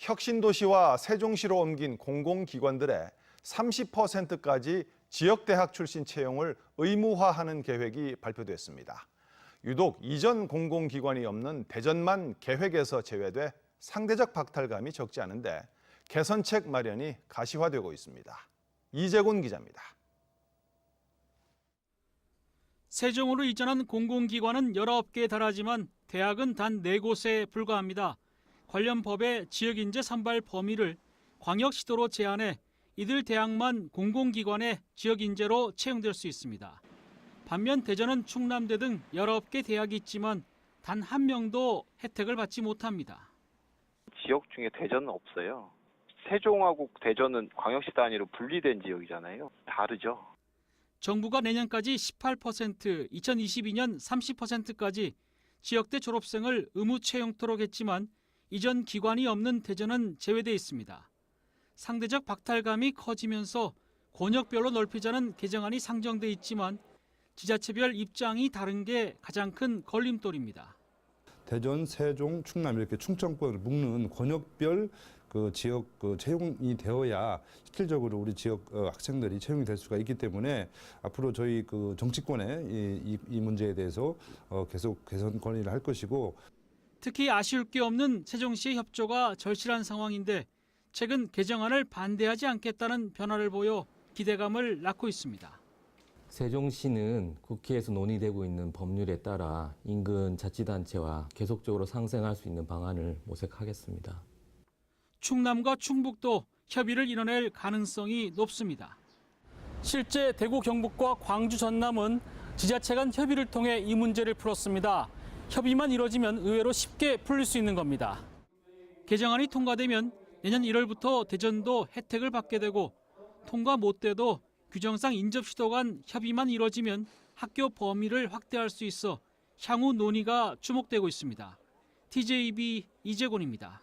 혁신도시와 세종시로 옮긴 공공기관들의 30%까지 지역대학 출신 채용을 의무화하는 계획이 발표됐습니다. 유독 이전 공공기관이 없는 대전만 계획에서 제외돼 상대적 박탈감이 적지 않은데 개선책 마련이 가시화되고 있습니다. 이재곤 기자입니다. 세종으로 이전한 공공기관은 19개에 달하지만 대학은 단 4곳에 불과합니다. 관련 법의 지역인재 선발 범위를 광역시도로 제한해 이들 대학만 공공기관의 지역인재로 채용될 수 있습니다. 반면 대전은 충남대 등 19개 대학이 있지만 단 한 명도 혜택을 받지 못합니다. 지역 중에 대전은 없어요. 세종하고 대전은 광역시 단위로 분리된 지역이잖아요. 다르죠. 정부가 내년까지 18%, 2022년 30%까지 지역대 졸업생을 의무 채용토록 했지만 이전 기관이 없는 대전은 제외돼 있습니다. 상대적 박탈감이 커지면서 권역별로 넓히자는 개정안이 상정돼 있지만 지자체별 입장이 다른 게 가장 큰 걸림돌입니다. 대전, 세종, 충남 이렇게 충청권을 묶는 권역별 그 지역 그 채용이 되어야 실질적으로 우리 지역 어, 학생들이 채용이 될 수가 있기 때문에 앞으로 저희 그 정치권에 이, 이, 이 문제에 대해서 어, 계속 개선 건의를 할 것이고 특히 아쉬울 게 없는 세종시의 협조가 절실한 상황인데 최근 개정안을 반대하지 않겠다는 변화를 보여 기대감을 낳고 있습니다. 세종시는 국회에서 논의되고 있는 법률에 따라 인근 자치단체와 계속적으로 상생할 수 있는 방안을 모색하겠습니다. 충남과 충북도 협의를 이뤄낼 가능성이 높습니다. 실제 대구 경북과 광주 전남은 지자체 간 협의를 통해 이 문제를 풀었습니다. 협의만 이뤄지면 의외로 쉽게 풀릴 수 있는 겁니다. 개정안이 통과되면 내년 1월부터 대전도 혜택을 받게 되고 통과 못 돼도 규정상 인접 시도 간 협의만 이뤄지면 학교 범위를 확대할 수 있어 향후 논의가 주목되고 있습니다. TJB 이재곤입니다.